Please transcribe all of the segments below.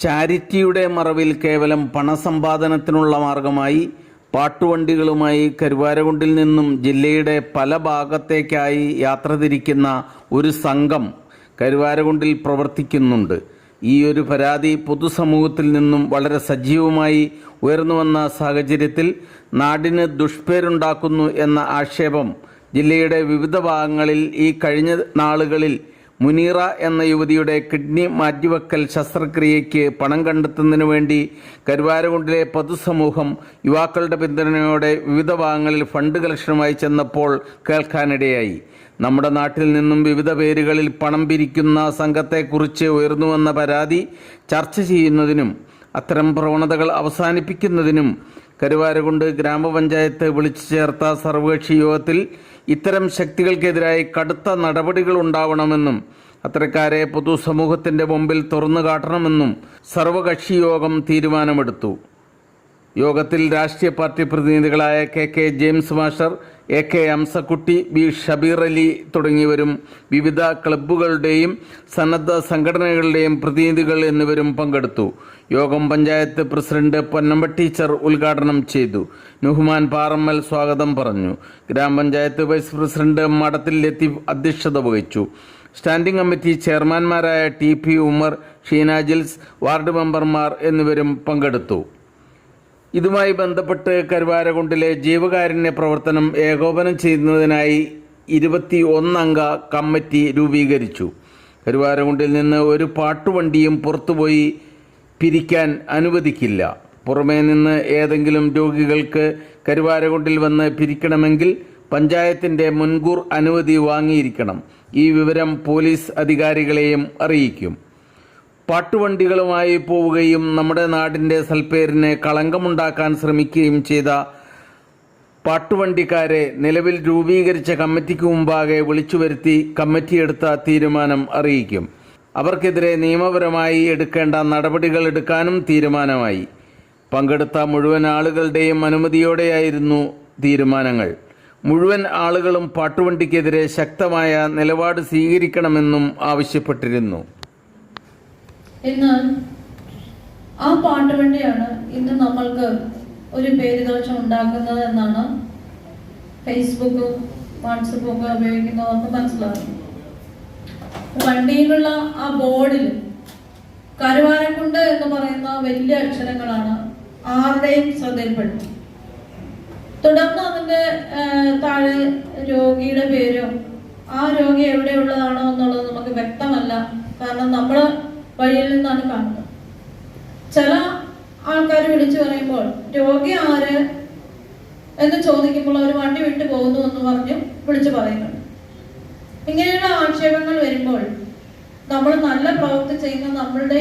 ചാരിറ്റിയുടെ മറവിൽ കേവലം പണസമ്പാദനത്തിനുള്ള മാർഗമായി പാട്ടുവണ്ടികളുമായി കരുവാരകുണ്ടിൽ നിന്നും ജില്ലയുടെ പല ഭാഗത്തേക്കായി യാത്ര തിരിക്കുന്ന ഒരു സംഘം കരുവാരകുണ്ടിൽ പ്രവർത്തിക്കുന്നുണ്ട്. ഈ ഒരു പരാതി പൊതുസമൂഹത്തിൽ നിന്നും വളരെ സജീവമായി ഉയർന്നു വന്ന സാഹചര്യത്തിൽ നാടിന് ദുഷ്പേരുണ്ടാക്കുന്നു എന്ന ആക്ഷേപം ജില്ലയുടെ വിവിധ ഭാഗങ്ങളിൽ ഈ കഴിഞ്ഞ നാളുകളിൽ മുനീറ എന്ന യുവതിയുടെ കിഡ്നി മാറ്റിവെക്കൽ ശസ്ത്രക്രിയയ്ക്ക് പണം കണ്ടെത്തുന്നതിനു വേണ്ടി കരുവാരകുണ്ടിലെ പൊതുസമൂഹം യുവാക്കളുടെ പിന്തുണയോടെ വിവിധ ഭാഗങ്ങളിൽ ഫണ്ട് കളക്ഷനുമായി ചെന്നപ്പോൾ കേൾക്കാനിടയായി. നമ്മുടെ നാട്ടിൽ നിന്നും വിവിധ പേരുകളിൽ പണം പിരിക്കുന്ന സംഘത്തെക്കുറിച്ച് ഉയർന്നുവന്ന പരാതി ചർച്ച ചെയ്യുന്നതിനും അത്തരം പ്രവണതകൾ അവസാനിപ്പിക്കുന്നതിനും കരുവാരകുണ്ട് ഗ്രാമപഞ്ചായത്ത് വിളിച്ചു ചേർത്ത സർവകക്ഷി യോഗത്തിൽ ഇത്തരം ശക്തികൾക്കെതിരായി കടുത്ത നടപടികൾ ഉണ്ടാവണമെന്നും അത്തരക്കാരെ പൊതുസമൂഹത്തിന്റെ മുമ്പിൽ തുറന്നു കാട്ടണമെന്നും സർവകക്ഷി യോഗം തീരുമാനമെടുത്തു. യോഗത്തിൽ രാഷ്ട്രീയ party പ്രതിനിധികളായ K K James master A K Amsakutty B Shabeer Ali തുടങ്ങിയവരും വിവിധ ക്ലബ്ബുകളുടെയും സന്നദ്ധ സംഘടനകളുടെയും പ്രതിനിധികൾ എന്നിവരും പങ്കെടുത്തു. യോഗം പഞ്ചായത്ത് പ്രസിഡന്റ് പൊന്നമ്പ ടീച്ചർ ഉദ്ഘാടനം ചെയ്തു. നുഹ്മാൻ പാറമ്മൽ സ്വാഗതം പറഞ്ഞു. ഗ്രാമപഞ്ചായത്ത് വൈസ് പ്രസിഡന്റ് മഠത്തിൽ ലത്തീഫ് അധ്യക്ഷത വഹിച്ചു. സ്റ്റാൻഡിംഗ് കമ്മിറ്റി ചെയർമാൻമാരായ ടി പി ഉമർ ഷീനാജിൽസ് വാർഡ് മെമ്പർമാർ എന്നിവരും പങ്കെടുത്തു. ഇതുമായി ബന്ധപ്പെട്ട് കരുവാരകുണ്ടിലെ ജീവകാരുണ്യ പ്രവർത്തനം ഏകോപനം ചെയ്യുന്നതിനായി ഇരുപത്തി ഒന്നംഗ കമ്മിറ്റി രൂപീകരിച്ചു. കരുവാരകുണ്ടിൽ നിന്ന് ഒരു പാട്ടുവണ്ടിയും പുറത്തുപോയി പിരിക്കാൻ അനുവദിക്കില്ല. പുറമേ നിന്ന് ഏതെങ്കിലും രോഗികൾക്ക് കരുവാരകുണ്ടിൽ വന്ന് പിരിക്കണമെങ്കിൽ പഞ്ചായത്തിന്റെ മുൻകൂർ അനുമതി വാങ്ങിയിരിക്കണം. ഈ വിവരം പോലീസ് അധികാരികളെയും അറിയിക്കും. പാട്ടുവണ്ടികളുമായി പോവുകയും നമ്മുടെ നാടിന്റെ സൽപ്പേരിന് കളങ്കമുണ്ടാക്കാൻ ശ്രമിക്കുകയും ചെയ്ത പാട്ടുവണ്ടിക്കാരെ നിലവിൽ രൂപീകരിച്ച കമ്മിറ്റിക്ക് മുമ്പാകെ വിളിച്ചു വരുത്തി കമ്മിറ്റിയെടുത്ത തീരുമാനം അറിയിക്കും. അവർക്കെതിരെ നിയമപരമായി എടുക്കേണ്ട നടപടികൾ എടുക്കാനും തീരുമാനമായി. പങ്കെടുത്ത മുഴുവൻ ആളുകളുടെയും അനുമതിയോടെയായിരുന്നു തീരുമാനങ്ങൾ. മുഴുവൻ ആളുകളും പാട്ടുവണ്ടിക്കെതിരെ ശക്തമായ നിലപാട് സ്വീകരിക്കണമെന്നും ആവശ്യപ്പെട്ടിരുന്നു. എന്നാൽ ആ പാട്ട് വേണ്ടിയാണ് ഇന്ന് നമ്മൾക്ക് ഒരു പേരുദോഷം ഉണ്ടാക്കുന്നത് എന്നാണ് ഫേസ്ബുക്കും വാട്സപ്പും ഒക്കെ ഉപയോഗിക്കുന്നവർക്ക് മനസ്സിലാകും. വണ്ടിയിലുള്ള ആ ബോർഡിൽ കരുവാരക്കുണ്ട് എന്ന് പറയുന്ന വലിയ അക്ഷരങ്ങളാണ് ആരുടെയും ശ്രദ്ധയിൽപ്പെടുന്നത്. തുടർന്ന് അതിന്റെ താഴെ രോഗിയുടെ പേരും ആ രോഗി എവിടെയുള്ളതാണോ എന്നുള്ളത് നമുക്ക് വ്യക്തമല്ല. കാരണം നമ്മൾ വഴിയിൽ നിന്നാണ് കാണുന്നത്. ചില ആൾക്കാർ വിളിച്ചു പറയുമ്പോൾ രോഗി ആര്? എന്ന് ചോദിക്കുമ്പോൾ അവർ വണ്ടി വിട്ടു പോകുന്നു എന്ന് പറഞ്ഞു വിളിച്ചു പറയുന്നുണ്ട്. ഇങ്ങനെയുള്ള ആക്ഷേപങ്ങൾ വരുമ്പോൾ നമ്മൾ നല്ല പ്രവൃത്തി ചെയ്യുന്ന നമ്മളുടെ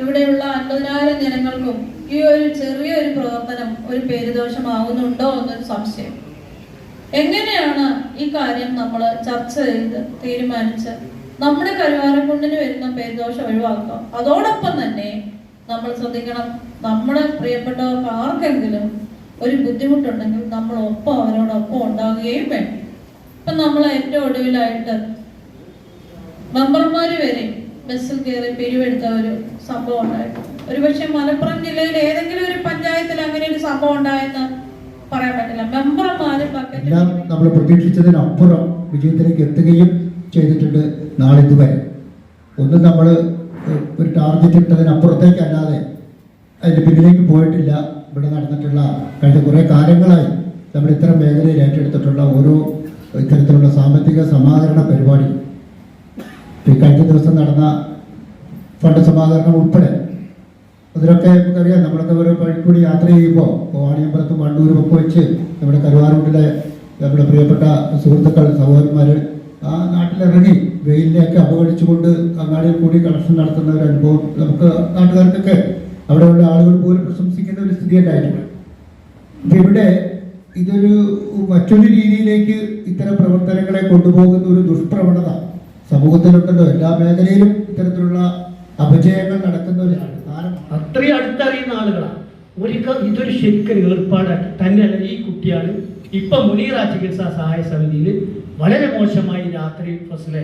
ഇവിടെയുള്ള അൻപതിനായിരം ജനങ്ങൾക്കും ഈ ഒരു ചെറിയൊരു പ്രവർത്തനം ഒരു പേരുദോഷമാവുന്നുണ്ടോ എന്നൊരു സംശയം. എങ്ങനെയാണ് ഈ കാര്യം നമ്മൾ ചർച്ച ചെയ്ത് തീരുമാനിച്ച് നമ്മുടെ കരുവാരക്കുണ്ടിന് വരുന്ന പേരുദോഷം ഒഴിവാക്കാം. അതോടൊപ്പം തന്നെ നമ്മൾ ശ്രദ്ധിക്കണം നമ്മുടെ പ്രിയപ്പെട്ടവർക്ക് ആർക്കെങ്കിലും ഒരു ബുദ്ധിമുട്ടുണ്ടെങ്കിൽ നമ്മൾ ഒപ്പം അവരോടൊപ്പം ഉണ്ടാവുകയും വേണം. ഇപ്പൊ നമ്മൾ ഏറ്റവും ഒടുവിലായിട്ട് മെമ്പർമാര് വരെ ബസ്സിൽ കയറി പിരിവെടുത്ത ഒരു സംഭവം ഉണ്ടായിട്ടുണ്ട് ഒരുപക്ഷെ മലപ്പുറം ജില്ലയിൽ ഏതെങ്കിലും ഒരു പഞ്ചായത്തിൽ അങ്ങനെ ഒരു സംഭവം ഉണ്ടായെന്ന് പറയാൻ പറ്റില്ല. മെമ്പർമാര് നമ്മൾ പ്രതീക്ഷിച്ചതിനപ്പുറം വിജയത്തിലേക്ക് എത്തുകയും ചെയ്തിട്ടുണ്ട് നാളിതുവരെ ഒന്നും നമ്മൾ ഒരു ടാർഗറ്റ് ഇട്ടതിനപ്പുറത്തേക്കല്ലാതെ അതിന്റെ പിന്നിലേക്ക് പോയിട്ടില്ല. ഇവിടെ നടന്നിട്ടുള്ള കഴിഞ്ഞ കുറേ കാലങ്ങളായി നമ്മൾ ഇത്തരം മേഖലയിൽ ഏറ്റെടുത്തിട്ടുള്ള ഓരോ ഇത്തരത്തിലുള്ള സാമ്പത്തിക സമാഹരണ പരിപാടി. കഴിഞ്ഞ ദിവസം നടന്ന ഫണ്ട് സമാഹരണം ഉൾപ്പെടെ അതിലൊക്കെ നമുക്കറിയാം നമ്മളൊക്കെ ഓരോ വഴിക്കൂടി യാത്ര ചെയ്യുമ്പോൾ വാണിയമ്പലത്തും വണ്ടൂരും ഒക്കെ വെച്ച് നമ്മുടെ കരുവാറൂട്ടിലെ നമ്മുടെ പ്രിയപ്പെട്ട സുഹൃത്തുക്കൾ സഹോദരന്മാർ ആ നാട്ടിലിറങ്ങി വെയിലിനെയൊക്കെ അപകടിച്ചുകൊണ്ട് അങ്ങാടിയിൽ കൂടി കളക്ഷൻ നടത്തുന്ന ഒരു അനുഭവം നമുക്ക് നാട്ടുകാർക്കൊക്കെ അവിടെയുള്ള ആളുകൾ പോലും പ്രശംസിക്കുന്ന ഒരു സ്ഥിതി ഉണ്ടായിരുന്നു ഇവിടെ ഇതൊരു മറ്റൊരു രീതിയിലേക്ക് ഇത്തരം പ്രവർത്തനങ്ങളെ കൊണ്ടുപോകുന്ന ഒരു ദുഷ്പ്രവണത സമൂഹത്തിലുണ്ടല്ലോ. എല്ലാ മേഖലയിലും ഇത്തരത്തിലുള്ള അപജയങ്ങൾ നടക്കുന്ന ഒരു കാലം അത്രയും അടുത്തറിയുന്ന ആളുകളാണ്. ഒരിക്കൽ ഇതൊരു ശരിക്കും ഏർപ്പാടാക്കി. തന്നെയല്ല ഈ കുട്ടിയാണ് ഇപ്പൊ മുനീറ ചികിത്സാ സഹായ സമിതിയിൽ വളരെ മോശമായി രാത്രി ബസ്സിലെ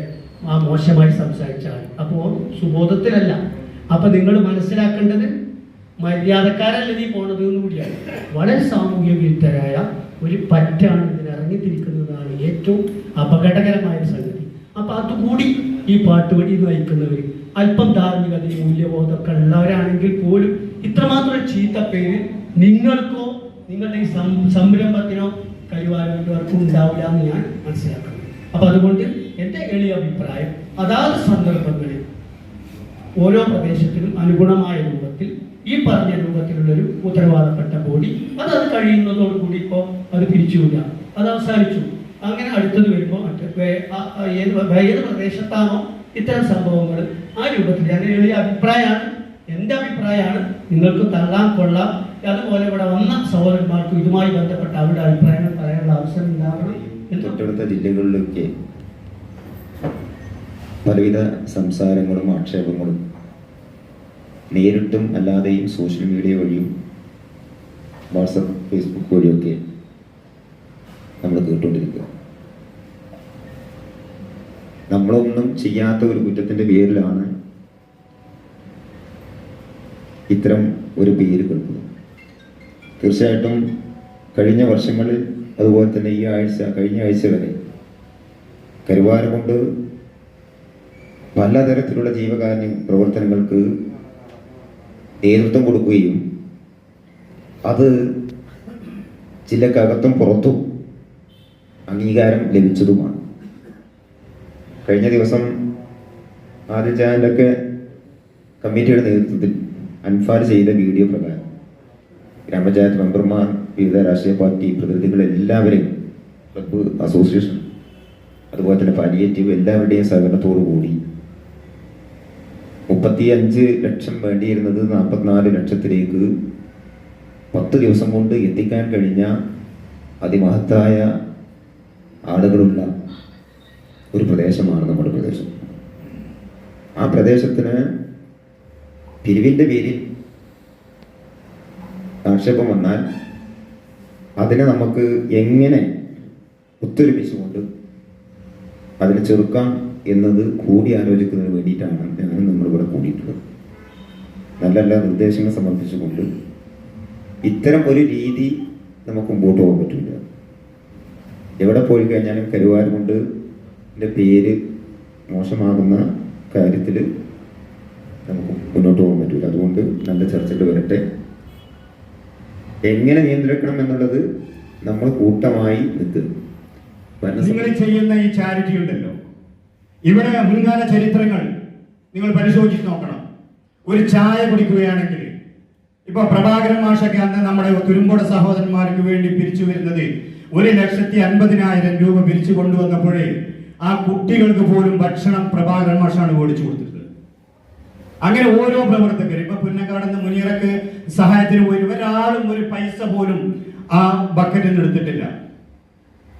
ആ മോശമായി സംസാരിച്ച ആൾ അപ്പോൾ സുബോധത്തിലല്ല. അപ്പൊ നിങ്ങൾ മനസ്സിലാക്കേണ്ടത് മര്യാദക്കാരല്ല നീ പോണത് കൂടിയാണ്. വളരെ സാമൂഹ്യ വിരുദ്ധരായ ഒരു പറ്റാണ് ഇതിന് ഇറങ്ങിത്തിരിക്കുന്നതാണ് ഏറ്റവും അപകടകരമായ സംഗതി. അപ്പൊ അതുകൂടി ഈ പാട്ട് വഴി നയിക്കുന്നവർ അല്പം ധാർമ്മികത മൂല്യബോധമൊക്കെ ഉള്ളവരാണെങ്കിൽ പോലും ഇത്രമാത്രം ചീത്ത പേര് നിങ്ങൾക്കോ നിങ്ങളുടെ ഈ സംരംഭത്തിനോ കൈവാരവർക്കും ഉണ്ടാവില്ല എന്ന് ഞാൻ മനസ്സിലാക്കുന്നു. അപ്പൊ അതുകൊണ്ട് എന്റെ എളിയ അഭിപ്രായം അതാത് സന്ദർഭങ്ങളിൽ ഓരോ പ്രദേശത്തിനും അനുഗുണമായ രൂപത്തിൽ ഈ പറഞ്ഞ രൂപത്തിലുള്ളൊരു ഉത്തരവാദപ്പെട്ട ബോഡി അത് അത് കഴിയുന്നതോടുകൂടി ഇപ്പോൾ അത് പിരിച്ചുവിടുക. അത് അവസാനിച്ചു. അങ്ങനെ അടുത്തത് വരുമ്പോൾ ഏത് പ്രദേശത്താണോ ഇത്തരം സംഭവങ്ങൾ ആ രൂപത്തിൽ ഞാൻ എളിയ അഭിപ്രായമാണ് എന്റെ അഭിപ്രായമാണ്. നിങ്ങൾക്ക് തള്ളാൻ കൊള്ളാം അതുപോലെ ഇവിടെ വന്ന സഹോദരന്മാർക്കും ഇതുമായി ബന്ധപ്പെട്ട അവരുടെ അഭിപ്രായങ്ങൾ പറയാനുള്ള അവസരം എന്ന് തൊട്ടടുത്ത ജില്ലകളിലൊക്കെ പലവിധ സംസാരങ്ങളും ആക്ഷേപങ്ങളും നേരിട്ടും അല്ലാതെയും സോഷ്യൽ മീഡിയ വഴിയും വാട്സപ്പ് ഫേസ്ബുക്ക് വഴിയൊക്കെ നമ്മൾ കേട്ടുകൊണ്ടിരിക്കുക. നമ്മളൊന്നും ചെയ്യാത്ത ഒരു കുറ്റത്തിന്റെ പേരിലാണ് ഇത്തരം ഒരു പേര് കേൾക്കുന്നത്. തീർച്ചയായിട്ടും കഴിഞ്ഞ വർഷങ്ങളിൽ അതുപോലെ തന്നെ ഈ ആഴ്ച കഴിഞ്ഞ ആഴ്ച വരെ കരുവാര കൊണ്ട് പലതരത്തിലുള്ള ജീവകാരുണ്യ പ്രവർത്തനങ്ങൾക്ക് നേതൃത്വം കൊടുക്കുകയും അത് ജില്ലക്കകത്തും പുറത്തും അംഗീകാരം ലഭിച്ചതുമാണ്. കഴിഞ്ഞ ദിവസം ആദ്യ ചാനലൊക്കെ കമ്മിറ്റിയുടെ നേതൃത്വത്തിൽ അൻഫാർ ചെയ്ത വീഡിയോ പ്രകാരം ഗ്രാമപഞ്ചായത്ത് മെമ്പർമാർ വിവിധ രാഷ്ട്രീയ പാർട്ടി പ്രതിനിധികൾ എല്ലാവരെയും ക്ലബ്ബ് അസോസിയേഷൻ അതുപോലെ തന്നെ പാലിയേറ്റീവ് എല്ലാവരുടെയും സഹകരണത്തോടു കൂടി മുപ്പത്തി അഞ്ച് ലക്ഷം വേണ്ടിയിരുന്നത് നാൽപ്പത്തിനാല് ലക്ഷത്തിലേക്ക് പത്ത് ദിവസം കൊണ്ട് എത്തിക്കാൻ കഴിഞ്ഞ അതിമഹത്തായ ആളുകളുള്ള ഒരു പ്രദേശമാണ് നമ്മുടെ പ്രദേശം. ആ പ്രദേശത്തിന് പിരിവിന്റെ പേരിൽ ആക്ഷേപം വന്നാൽ അതിനെ നമുക്ക് എങ്ങനെ ഒത്തൊരുമിച്ചുകൊണ്ട് അതിനെ ചെറുക്കാം എന്നത് കൂടി ആലോചിക്കുന്നതിന് വേണ്ടിയിട്ടാണ് ഞാനും നമ്മളിവിടെ കൂടിയിട്ടുള്ളത്. നല്ല നല്ല നിർദ്ദേശങ്ങൾ സമർപ്പിച്ചുകൊണ്ട് ഇത്തരം ഒരു രീതി നമുക്ക് മുമ്പോട്ട് പോകാൻ പറ്റില്ല എവിടെ പോയി കഴിഞ്ഞാലും കരുവാരം കൊണ്ട് എന്റെ പേര് മോശമാകുന്ന കാര്യത്തിൽ നമുക്ക് മുന്നോട്ട് പോകാൻ പറ്റില്ല അതുകൊണ്ട് നല്ല ചർച്ചകൾ വരട്ടെ. എങ്ങനെ നിയന്ത്രിക്കണം എന്നുള്ളത് നമ്മൾ കൂട്ടമായി നിൽക്കുന്നു. നിങ്ങൾ ചെയ്യുന്ന ഈ ചാരിറ്റി ഉണ്ടല്ലോ. ഇവിടെ മുൻകാല ചരിത്രങ്ങൾ നിങ്ങൾ പരിശോധിച്ച് നോക്കണം. ഒരു ചായ കുടിക്കുകയാണെങ്കിൽ ഇപ്പൊ പ്രഭാകരൻ മാഷൊക്കെ അന്ന് നമ്മുടെ തുരുമ്പോട് സഹോദരന്മാർക്ക് വേണ്ടി പിരിച്ചു വരുന്നത് ഒരു ലക്ഷത്തി അൻപതിനായിരം രൂപ പിരിച്ചു കൊണ്ടുവന്നപ്പോഴേ ആ കുട്ടികൾക്ക് പോലും ഭക്ഷണം പ്രഭാകരൻ മാഷാണ് ഓടിച്ചു കൊടുത്തത്. അങ്ങനെ ഓരോ പ്രവർത്തകരും ഇപ്പൊ പുന്നക്കാടെന്ന് മുനിയറക്ക് സഹായത്തിന് പോയി. ഒരാളും ഒരു പൈസ പോലും ആ ബക്കറ്റിൽ നിന്ന് എടുത്തിട്ടില്ല.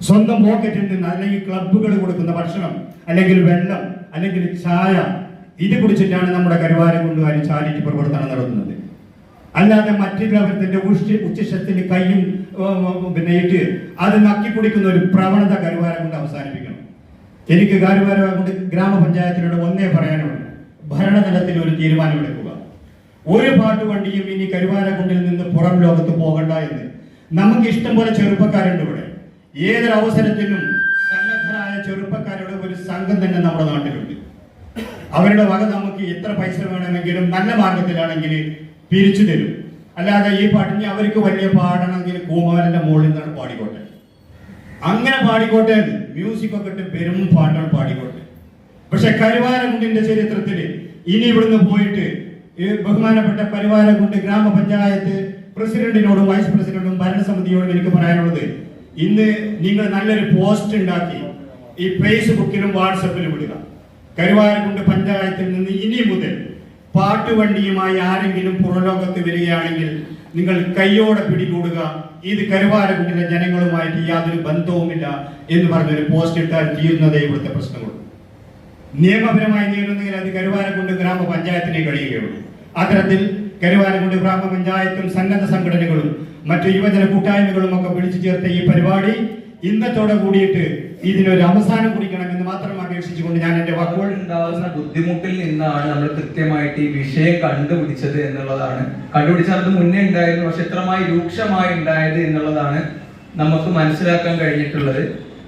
സ്വന്തം പോക്കറ്റിൽ നിന്ന് അല്ലെങ്കിൽ ക്ലബുകൾ കൊടുക്കുന്ന ഭക്ഷണം അല്ലെങ്കിൽ വെള്ളം അല്ലെങ്കിൽ ചായ ഇത് കുടിച്ചിട്ടാണ് നമ്മുടെ കരുവാരം കൊണ്ടുകാരി ചാരിറ്റി പ്രവർത്തനം നടത്തുന്നത്. അല്ലാതെ മറ്റു ഗ്രഹത്തിന്റെ ഉഷ ഉച്ചിഷത്തിന് കൈയും പിന്നെ ഇട്ട് അത് നക്കി കുടിക്കുന്ന ഒരു പ്രവണത കരുവാരം കൊണ്ട് അവസാനിപ്പിക്കണം. എനിക്ക് കരുവാരം കൊണ്ട് ഗ്രാമപഞ്ചായത്തിനോട് ഒന്നേ പറയാനുള്ളൂ. ഭരണതലത്തിൽ ഒരു തീരുമാനമെടുക്കുക. ഒരു പാട്ട് പാട്ടുവണ്ടിയും ഇനി കരുവാരക്കുണ്ടിൽ നിന്ന് പുറം ലോകത്ത് പോകണ്ട എന്ന്. നമുക്ക് ഇഷ്ടം പോലെ ചെറുപ്പക്കാരുണ്ട് ഇവിടെ. ഏതൊരു അവസരത്തിലും സന്നദ്ധരായ ചെറുപ്പക്കാരുടെ ഒരു സംഘം തന്നെ നമ്മുടെ നാട്ടിലുണ്ട്. അവരുടെ വക നമുക്ക് എത്ര പൈസ വേണമെങ്കിലും നല്ല മാർഗത്തിലാണെങ്കിൽ പിരിച്ചു തരും. അല്ലാതെ ഈ പാട്ടിന് അവർക്ക് വലിയ പാടണമെങ്കിൽ കൂമാരന്റെ മുകളിൽ നിന്നാണ് പാടിക്കോട്ടെ. അങ്ങനെ പാടിക്കോട്ടെ മ്യൂസിക് ഒക്കെ ഇട്ട് പെരും പാട്ടുകൾ പാടിക്കോട്ടെ. പക്ഷെ കരുവാരമുണ്ടിന്റെ ചരിത്രത്തിൽ ഇനി ഇവിടുന്ന് പോയിട്ട് ബഹുമാനപ്പെട്ട പരിവാരം കൊണ്ട് ഗ്രാമപഞ്ചായത്ത് പ്രസിഡന്റിനോടും വൈസ് പ്രസിഡന്റും ഭരണസമിതിയോടും എനിക്ക് പറയാനുള്ളത് ഇന്ന് നിങ്ങൾ നല്ലൊരു പോസ്റ്റ് ഉണ്ടാക്കി ഈ ഫേസ്ബുക്കിലും വാട്സപ്പിലും വിടുക കരുവാരക്കുണ്ട് പഞ്ചായത്തിൽ നിന്ന് ഇനി മുതൽ പാട്ടുവണ്ടിയുമായി ആരെങ്കിലും പുറലോകത്ത് വരികയാണെങ്കിൽ നിങ്ങൾ കയ്യോടെ പിടികൂടുക. ഇത് കരുവാരക്കുണ്ടിലെ ജനങ്ങളുമായിട്ട് യാതൊരു ബന്ധവുമില്ല എന്ന് പറഞ്ഞൊരു പോസ്റ്റ് ഇട്ടാൽ തീരുന്നതേ ഇവിടുത്തെ പ്രശ്നമുള്ളൂ. നിയമപരമായി നേടുന്നതിൽ അത് കരുവാരക്കുണ്ട് ഗ്രാമപഞ്ചായത്തിനെ കഴിയുകയുള്ളൂ. അത്തരത്തിൽ കരുവാരക്കുണ്ട് ഗ്രാമപഞ്ചായത്തും സന്നദ്ധ സംഘടനകളും മറ്റു യുവജന കൂട്ടായ്മകളും ഒക്കെ വിളിച്ചു ചേർത്ത ഈ പരിപാടി ഇന്നത്തോടെ കൂടിയിട്ട് ഇതിനൊരു അവസാനം കുറിക്കണമെന്ന് മാത്രം അപേക്ഷിച്ചുകൊണ്ട് ഞാൻ എന്റെ വാക്കുകൾ ബുദ്ധിമുട്ടിൽ നിന്നാണ് നമ്മൾ കൃത്യമായിട്ട് ഈ വിഷയം കണ്ടുപിടിച്ചത് എന്നുള്ളതാണ്. കണ്ടുപിടിച്ചത് അത് മുന്നേ ഉണ്ടായിരുന്നു പക്ഷെ ഇത്രമായി രൂക്ഷമായി ഉണ്ടായത് എന്നുള്ളതാണ് നമുക്ക് മനസ്സിലാക്കാൻ കഴിഞ്ഞിട്ടുള്ളത്.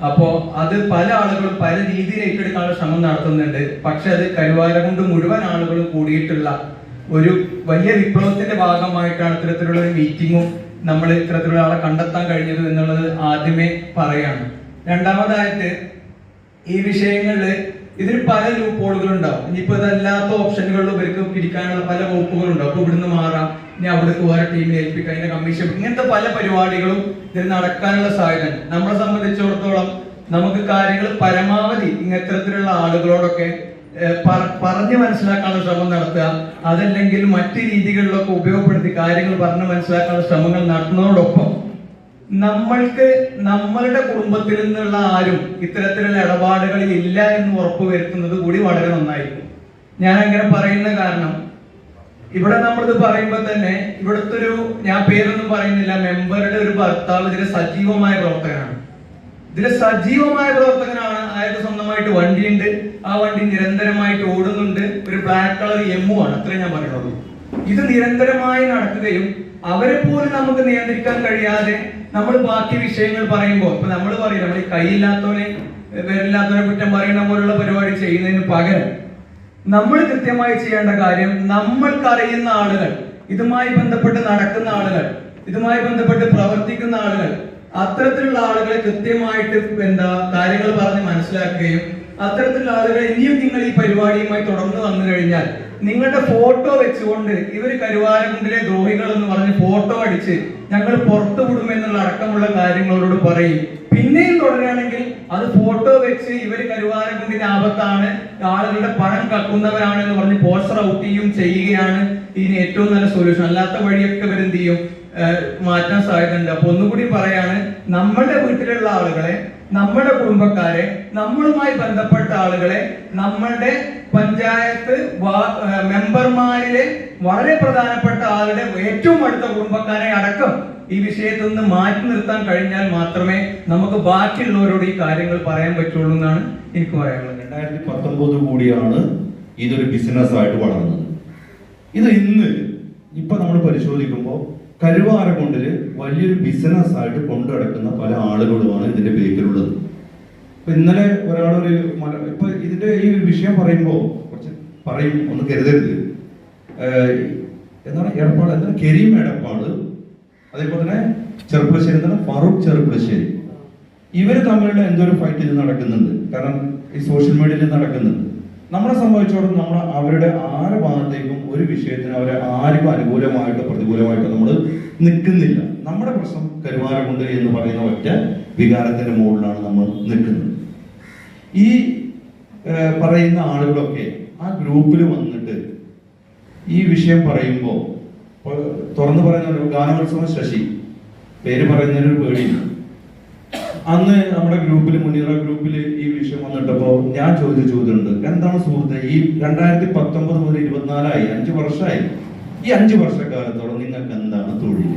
അപ്പോ അത് പല ആളുകളും പല രീതിയിൽ ഏറ്റെടുക്കാനുള്ള ശ്രമം നടത്തുന്നുണ്ട്. പക്ഷെ അത് കരുവാര കൊണ്ട് മുഴുവൻ ആളുകളും കൂടിയിട്ടുള്ള ഒരു വലിയ വിപ്ലവത്തിന്റെ ഭാഗമായിട്ടാണ് ഇത്തരത്തിലുള്ള ഒരു മീറ്റിങ്ങും നമ്മൾ ഇത്തരത്തിലുള്ള ആളെ കണ്ടെത്താൻ കഴിഞ്ഞത് എന്നുള്ളത് ആദ്യമേ പറയാണ്. രണ്ടാമതായിട്ട് ഈ വിഷയങ്ങളിൽ ഇതിന് പല ലൂപ്പ് ഹോളുകൾ ഉണ്ടാവും ഇനിയിപ്പോ ഇതല്ലാത്ത ഓപ്ഷനുകളിൽ ഇവർക്ക് പിരിക്കാനുള്ള പല വകുപ്പുകളുണ്ടാവും അപ്പോൾ അപ്പൊ ഇവിടുന്ന് മാറാം. ഇനി അവിടേക്ക് വേറെ ടീമിനെ ഏൽപ്പിക്കുക അതിന്റെ കമ്മീഷൻ ഇങ്ങനത്തെ പല പരിപാടികളും ഇതിൽ നടക്കാനുള്ള സാധ്യത നമ്മളെ സംബന്ധിച്ചിടത്തോളം നമുക്ക് കാര്യങ്ങൾ പരമാവധി ഇങ്ങനത്തരത്തിലുള്ള ആളുകളോടൊക്കെ പറഞ്ഞു മനസ്സിലാക്കാനുള്ള ശ്രമം നടത്തുക. അതല്ലെങ്കിൽ മറ്റ് രീതികളിലൊക്കെ ഉപയോഗപ്പെടുത്തി കാര്യങ്ങൾ പറഞ്ഞു മനസ്സിലാക്കാനുള്ള ശ്രമങ്ങൾ നടത്തുന്നതോടൊപ്പം നമ്മൾക്ക് നമ്മളുടെ കുടുംബത്തിൽ നിന്നുള്ള ആരും ഇത്തരത്തിലുള്ള ഇടപാടുകളിൽ ഇല്ല എന്ന് ഉറപ്പുവരുത്തുന്നത് കൂടി വളരെ നന്നായിരിക്കും. ഞാൻ അങ്ങനെ പറയുന്ന കാരണം ഇവിടെ നമ്മളിത് പറയുമ്പോൾ തന്നെ ഇവിടുത്തെ ഒരു ഞാൻ പേരൊന്നും പറയുന്നില്ല മെമ്പറുടെ ഒരു ഭർത്താവ് ഇതിലെ സജീവമായ പ്രവർത്തകനാണ്. ഇതിലെ സജീവമായ പ്രവർത്തകനാണ് അയാൾക്ക് സ്വന്തമായിട്ട് വണ്ടിയുണ്ട്. ആ വണ്ടി നിരന്തരമായിട്ട് ഓടുന്നുണ്ട്. ഒരു ബ്ലാക്ക് കളർ എമ്മു ആണ് അത്രേ ഞാൻ പറയുള്ളൂ. ഇത് നിരന്തരമായി നടക്കുകയും അവരെ പോലും നമുക്ക് നിയന്ത്രിക്കാൻ കഴിയാതെ നമ്മൾ ബാക്കി വിഷയങ്ങൾ പറയുമ്പോൾ ഇപ്പൊ നമ്മൾ പറയും നമ്മൾ ഈ കൈയില്ലാത്തവനെ വിരലില്ലാത്തവനെ കുറ്റം പറയുന്ന പോലുള്ള പരിപാടി ചെയ്യുന്നതിന് പകരം നമ്മൾ കൃത്യമായി ചെയ്യേണ്ട കാര്യം നമ്മൾക്ക് അറിയുന്ന ആളുകൾ ഇതുമായി ബന്ധപ്പെട്ട് നടക്കുന്ന ആളുകൾ ഇതുമായി ബന്ധപ്പെട്ട് പ്രവർത്തിക്കുന്ന ആളുകൾ അത്തരത്തിലുള്ള ആളുകളെ കൃത്യമായിട്ട് എന്താ കാര്യങ്ങൾ പറഞ്ഞ് മനസ്സിലാക്കുകയും അത്തരത്തിലുള്ള ആളുകൾ ഇനിയും നിങ്ങൾ ഈ പരിപാടിയുമായി തുടർന്ന് വന്നു കഴിഞ്ഞാൽ നിങ്ങളുടെ ഫോട്ടോ വെച്ചുകൊണ്ട് ഇവർ കരുവാരകുണ്ടിലെ ദ്രോഹികൾ എന്ന് പറഞ്ഞ് ഫോട്ടോ അടിച്ച് ഞങ്ങൾ പുറത്തു വിടുമെന്നുള്ള അടക്കമുള്ള കാര്യങ്ങളോട് പറയും. പിന്നെയും തുടരുകയാണെങ്കിൽ അത് ഫോട്ടോ വെച്ച് ഇവർ കരുവാരകുണ്ടിന്റെ ആപത്താണ് ആളുകളുടെ പണം കക്കുന്നവരാണ് എന്ന് പറഞ്ഞ് പോസ്റ്റർ ഔട്ട് ചെയ്യും ചെയ്യുകയാണ്. ഇതിന് ഏറ്റവും നല്ല സൊല്യൂഷൻ അല്ലാത്ത വഴിയൊക്കെ എന്ത് ചെയ്യും? മാറ്റാൻ സാധ്യതയുണ്ട്. അപ്പൊ ഒന്നുകൂടി പറയാണ് നമ്മുടെ വീട്ടിലുള്ള ആളുകളെ നമ്മുടെ കുടുംബക്കാരെ നമ്മളുമായി ബന്ധപ്പെട്ട ആളുകളെ നമ്മളുടെ പഞ്ചായത്ത് മെമ്പർമാരിലെ വളരെ പ്രധാനപ്പെട്ട ആളുടെ ഏറ്റവും അടുത്ത കുടുംബക്കാരെ അടക്കം ഈ വിഷയത്തിൽ നിന്ന് മാറ്റി നിർത്താൻ കഴിഞ്ഞാൽ മാത്രമേ നമുക്ക് ബാക്കിയുള്ളവരോട് ഈ കാര്യങ്ങൾ പറയാൻ പറ്റുള്ളൂ എന്നാണ് എനിക്ക് പറയാനുള്ളത്. രണ്ടായിരത്തി പത്തൊമ്പത് കൂടിയാണ് ഇതൊരു ബിസിനസ് ആയിട്ട് വളർന്നത്. ഇത് ഇന്ന് ഇപ്പൊ നമ്മൾ പരിശോധിക്കുമ്പോൾ കരുവാരക്കുണ്ടിൽ വലിയൊരു ബിസിനസ് ആയിട്ട് കൊണ്ടു നടക്കുന്ന പല ആളുകളുമാണ് ഇതിന്റെ ബേക്കിലുള്ളത് ഇപ്പൊ ഇന്നലെ ഒരാളൊരു മല ഇപ്പൊ ഇതിന്റെ ഈ വിഷയം പറയുമ്പോൾ കുറച്ച് പറയും ഒന്ന് കരുതരുത്. എന്താണ് എടപ്പാട് എന്താണ്? കരീം എടപ്പാട് അതേപോലെ തന്നെ ചെറുപ്പശ്ശേരി എന്താണ്? ഫറൂഖ് ചെറുപ്പശ്ശേരി ഇവർ തമ്മിലുള്ള എന്തോ ഒരു ഫൈറ്റ് ഇത് നടക്കുന്നുണ്ട്. കാരണം ഈ സോഷ്യൽ മീഡിയയിൽ നടക്കുന്നുണ്ട്. നമ്മളെ സംബന്ധിച്ചോളം നമ്മൾ അവരുടെ ആറ് ഭാഗത്തേക്കും ഒരു വിഷയത്തിന് അവരെ ആർക്കും അനുകൂലമായിട്ടോ പ്രതികൂലമായിട്ടോ നമ്മൾ നിൽക്കുന്നില്ല. നമ്മുടെ പ്രശ്നം കരുമാരമുണ്ട് എന്ന് പറയുന്ന ഒറ്റ വികാരത്തിന്റെ മുകളിലാണ് നമ്മൾ നിൽക്കുന്നത്. ഈ പറയുന്ന ആളുകളൊക്കെ ആ ഗ്രൂപ്പിൽ വന്നിട്ട് ഈ വിഷയം പറയുമ്പോൾ തുറന്നു പറയുന്ന ഗാനോത്സവം ശശി. പേര് പറയുന്നതിനൊരു പേടിയില്ല. അന്ന് നമ്മുടെ ഗ്രൂപ്പിൽ മുനീറ ഗ്രൂപ്പിൽ ഈ വിഷയം വന്നിട്ടപ്പോ ഞാൻ ചോദിച്ച ചോദ്യമുണ്ട്. എന്താണ് സുഹൃത്തെ ഈ രണ്ടായിരത്തി പത്തൊമ്പത് മുതൽ ഇരുപത്തിനാലായി അഞ്ചു വർഷമായി? ഈ അഞ്ചു വർഷക്കാലത്തോളം നിങ്ങൾക്ക് എന്താണ് തൊഴിൽ?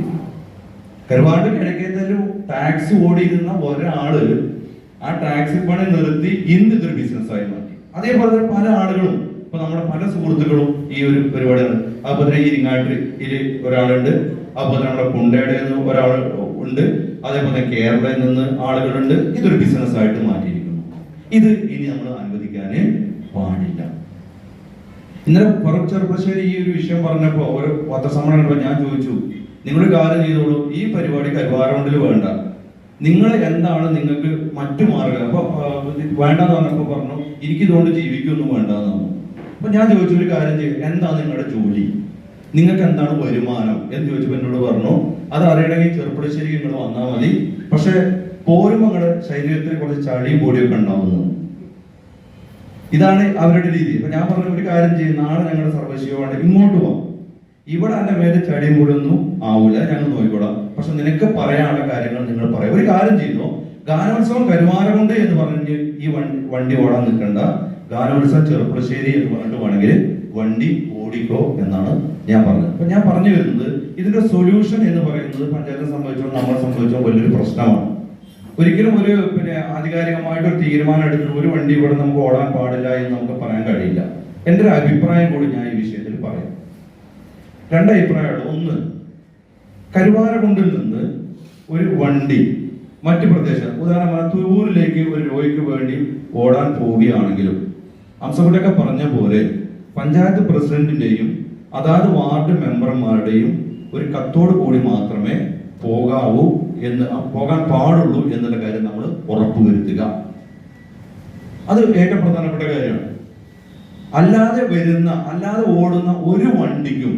കരുവാട് കിഴക്കേതൊരു ടാക്സ് ഓടിയിരുന്ന ഒരാൾ ആ ടാക്സ് പണി നിർത്തി ഇന്ന് ഇതൊരു ബിസിനസ്സായി മാറ്റി. അതേപോലെ തന്നെ പല ആളുകളും ഇപ്പൊ നമ്മുടെ പല സുഹൃത്തുക്കളും ഈ ഒരു പരിപാടിയാണ്. അതുപോലെ തന്നെ ഇരിങ്ങാട്ടിൽ ഒരാളുണ്ട്. അതുപോലെ നമ്മുടെ കുണ്ടയുടെ നിന്ന് ഒരാൾ ഉണ്ട്. അതേപോലെ കേരളയിൽ നിന്ന് ആളുകളുണ്ട്. ഇതൊരു ബിസിനസ് ആയിട്ട് മാറ്റിയിരിക്കുന്നു. ഇത് ഇനി നമ്മൾ അനുവദിക്കാന് പാടില്ല. ഇന്നലെ ഫറൂഖ് ചെറുപ്പശ്ശേരി ഈ ഒരു വിഷയം പറഞ്ഞപ്പോൾ ഒരു പത്രസമ്മേളനം ഞാൻ ചോദിച്ചു നിങ്ങൾ കാര്യം ചെയ്തോളൂ. ഈ പരിപാടി കരുവാരമുണ്ടിൽ വേണ്ട. നിങ്ങൾ എന്താണ് നിങ്ങൾക്ക് മറ്റു മാർഗം? അപ്പൊ വേണ്ടെന്ന് പറഞ്ഞപ്പോൾ പറഞ്ഞു എനിക്കിതുകൊണ്ട് ജീവിക്കൊന്നും വേണ്ടെന്ന് പറഞ്ഞു. അപ്പൊ ഞാൻ ചോദിച്ചു ഒരു കാര്യം ചെയ്യും. എന്താ നിങ്ങളുടെ ജോലി? നിങ്ങൾക്ക് എന്താണ് വരുമാനം? എന്ന് ചോദിച്ചപ്പോൾ എന്നോട് പറഞ്ഞു അത് അറിയണമെങ്കിൽ ചെറുപ്പശ്ശേരി നിങ്ങൾ വന്നാൽ മതി. പക്ഷെ പോരുമകളെ ശരീരത്തിൽ കുറച്ച് ചളിയും പൊടിയൊക്കെ ഉണ്ടാവുന്നു. ഇതാണ് അവരുടെ രീതി. അപ്പൊ ഞാൻ പറഞ്ഞ ഒരു കാര്യം ചെയ്യും നാളെ ഞങ്ങളുടെ സർവശിവമാണ് ഇങ്ങോട്ട് പോവാം ഇവിടെ എന്റെ മേലെ ചടിയും കൂടൊന്നും ആവൂല ഞങ്ങൾ നോക്കിക്കോളാം. പക്ഷെ നിനക്ക് പറയാനുള്ള കാര്യങ്ങൾ നിങ്ങൾ പറയാം. ഒരു കാര്യം ചെയ്യുന്നു ഗാനോത്സവം കരുമാരമുണ്ട് എന്ന് പറഞ്ഞ് ഈ വണ്ടി വണ്ടി ഓടാൻ നിൽക്കണ്ട. ഗാനോത്സവം ചെറുപ്പുളശ്ശേരി എന്ന് പറഞ്ഞിട്ട് വേണമെങ്കിൽ വണ്ടി ഓടിക്കോ എന്നാണ് ഞാൻ പറഞ്ഞത്. അപ്പൊ ഞാൻ പറഞ്ഞു വരുന്നത് ഇതിന്റെ സൊല്യൂഷൻ എന്ന് പറയുന്നത് പഞ്ചായത്തെ സംബന്ധിച്ചോ നമ്മളെ സംബന്ധിച്ചോ വലിയൊരു പ്രശ്നമാണ്. ഒരിക്കലും ഒരു പിന്നെ ആധികാരികമായിട്ട് ഒരു തീരുമാനം എടുത്തിട്ട് ഒരു വണ്ടി ഇവിടെ നമുക്ക് ഓടാൻ പാടില്ല എന്ന് നമുക്ക് പറയാൻ കഴിയില്ല. എന്റെ ഒരു അഭിപ്രായം കൂടി ഞാൻ ഈ വിഷയത്തിൽ പറയാം. രണ്ട് അഭിപ്രായമാണ് ഒന്ന് കരുവാരകുണ്ടിൽ നിന്ന് ഒരു വണ്ടി മറ്റു പ്രദേശം ഉദാഹരണം തൂരിലേക്ക് ഒരു രോഗിക്ക് വേണ്ടി ഓടാൻ പോവുകയാണെങ്കിലും അംസകുട്ടിയൊക്കെ പറഞ്ഞ പോലെ പഞ്ചായത്ത് പ്രസിഡന്റിന്റെയും അതാത് വാർഡ് മെമ്പർമാരുടെയും ഒരു കത്തോട് കൂടി മാത്രമേ പോകാവൂ എന്ന് പോകാൻ പാടുള്ളൂ എന്നുള്ള കാര്യം നമ്മൾ ഉറപ്പുവരുത്തുക. അത് ഏറ്റവും പ്രധാനപ്പെട്ട കാര്യമാണ്. അല്ലാതെ വരുന്ന അല്ലാതെ ഓടുന്ന ഒരു വണ്ടിക്കും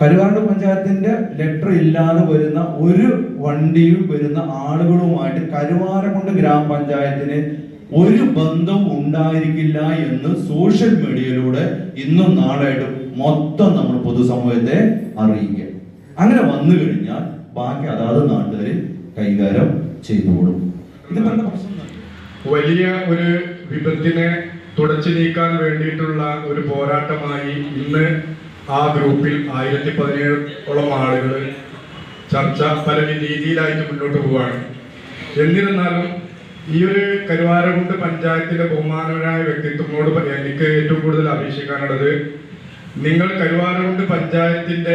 കരുവാണ്ട് പഞ്ചായത്തിന്റെ ലെറ്റർ ഇല്ലാതെ വരുന്ന ഒരു വണ്ടിയും വരുന്ന ആളുകളുമായിട്ട് കരുവാരക്കുണ്ട് ഗ്രാമപഞ്ചായത്തിന് ഒരു ബന്ധവും ഉണ്ടായിരിക്കില്ല എന്ന് സോഷ്യൽ മീഡിയയിലൂടെ ഇന്നും നാളായിട്ടും മൊത്തം നമ്മൾ പൊതുസമൂഹത്തെ അറിയിക്കുക. അങ്ങനെ വന്നു കഴിഞ്ഞാൽ ബാക്കി അതാത് നാട്ടുകാർ കൈകാര്യം ചെയ്തോളും വലിയ ഒരു വിപത്തിനെ തുടച്ചു നീക്കാൻ വേണ്ടിയിട്ടുള്ള ഒരു പോരാട്ടമായി ഇന്ന് ആ ഗ്രൂപ്പിൽ ആയിരത്തി പതിനേഴോളം ആളുകൾ ചർച്ച പല രീതിയിലായിട്ട് മുന്നോട്ട് പോവുകയാണ് എന്നിരുന്നാലും ഈ ഒരു കരുവാരകുണ്ട് പഞ്ചായത്തിന്റെ ബഹുമാനവരായ വ്യക്തിത്വങ്ങളോട് എനിക്ക് ഏറ്റവും കൂടുതൽ അപേക്ഷിക്കാനുള്ളത് നിങ്ങൾ കരുവാരകുണ്ട് പഞ്ചായത്തിന്റെ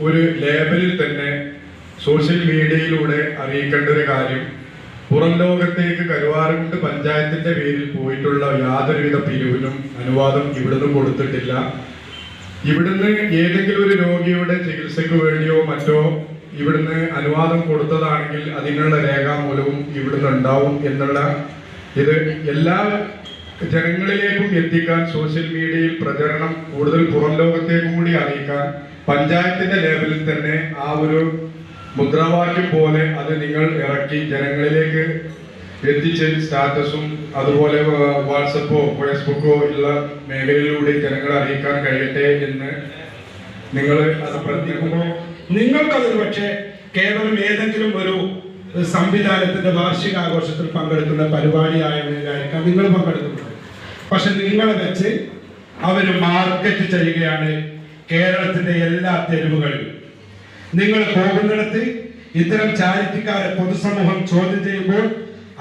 ഒരു ലേബലിൽ തന്നെ സോഷ്യൽ മീഡിയയിലൂടെ അറിയിക്കേണ്ട ഒരു കാര്യം. പുറം ലോകത്തേക്ക് കരുവാരകുണ്ട് പഞ്ചായത്തിന്റെ പേരിൽ പോയിട്ടുള്ള യാതൊരുവിധ പിരിവിനും അനുവാദം ഇവിടുന്ന് കൊടുത്തിട്ടില്ല. ഇവിടുന്ന് ഏതെങ്കിലും ഒരു രോഗിയുടെ ചികിത്സയ്ക്ക് വേണ്ടിയോ മറ്റോ ഇവിടുന്ന് അനുവാദം കൊടുത്തതാണെങ്കിൽ അതിനുള്ള രേഖാമൂലവും ഇവിടുന്ന് ഉണ്ടാവും എന്നുള്ള ഇത് എല്ലാ ജനങ്ങളിലേക്കും എത്തിക്കാൻ സോഷ്യൽ മീഡിയയിൽ പ്രചരണം കൂടുതൽ പുറം ലോകത്തേക്കും കൂടി അറിയിക്കാൻ പഞ്ചായത്തിന്റെ ലെവലിൽ തന്നെ ആ ഒരു മുദ്രാവാക്യം പോലെ അത് നിങ്ങൾ ഇറക്കി ജനങ്ങളിലേക്ക് എത്തിച്ച് സ്റ്റാറ്റസും അതുപോലെ വാട്സപ്പോ ഫേസ്ബുക്കോ ഉള്ള മേഖലയിലൂടെ ജനങ്ങളെ അറിയിക്കാൻ കഴിയട്ടെ എന്ന് നിങ്ങൾ അത് പ്രവർത്തിക്കുമ്പോൾ നിങ്ങൾക്കതൊരു പക്ഷേ കേവലം ഏതെങ്കിലും ഒരു സംവിധാനത്തിന്റെ വാർഷികാഘോഷത്തിൽ പങ്കെടുക്കുന്ന പരിപാടി പരിപാടിയായതിനായിരിക്കാം നിങ്ങൾ പങ്കെടുക്കുന്നത്. പക്ഷെ നിങ്ങളെ വെച്ച് അവർ മാർക്കറ്റ് ചെയ്യുകയാണ് കേരളത്തിന്റെ എല്ലാ തെരുവുകളിലും. നിങ്ങൾ പോകുന്നിടത്ത് ഇത്തരം ചാരിറ്റിക്കാരെ പൊതുസമൂഹം ചോദ്യം ചെയ്യുമ്പോൾ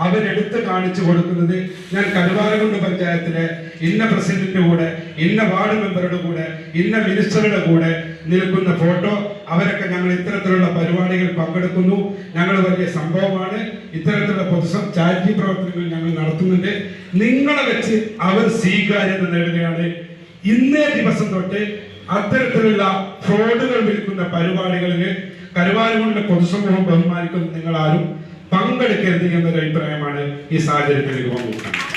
അവരെടുത്ത് കാണിച്ചു കൊടുക്കുന്നത് ഞാൻ കരുവാരകുണ്ട് പഞ്ചായത്തിലെ ഇന്ന പ്രസിഡന്റിന്റെ കൂടെ ഇന്ന വാർഡ് മെമ്പറുടെ കൂടെ ഇന്ന മിനിസ്റ്ററുടെ കൂടെ നിൽക്കുന്ന ഫോട്ടോ അവരൊക്കെ ഞങ്ങൾ ഇത്തരത്തിലുള്ള പരിപാടികൾ പങ്കെടുക്കുന്നു. ഞങ്ങൾ വലിയ സംഭവമാണ്. ഇത്തരത്തിലുള്ള പൊതു ചാരിറ്റി പ്രവർത്തനങ്ങൾ ഞങ്ങൾ നടത്തുന്നുണ്ട്. നിങ്ങളെ വെച്ച് അവർ സ്വീകാര്യത നേടുകയാണ്. ഇന്നേ ദിവസം തൊട്ട് അത്തരത്തിലുള്ള ഫ്രോഡുകൾ വിൽക്കുന്ന പരിപാടികളിൽ കരുവാരകുണ്ടിലെ പൊതുസമൂഹം ബഹുമാനിക്കുന്ന നിങ്ങൾ ആരും പങ്കെടുക്കരുത് എന്നൊരു അഭിപ്രായമാണ് ഈ എനിക്ക് വന്നിട്ടുള്ളത്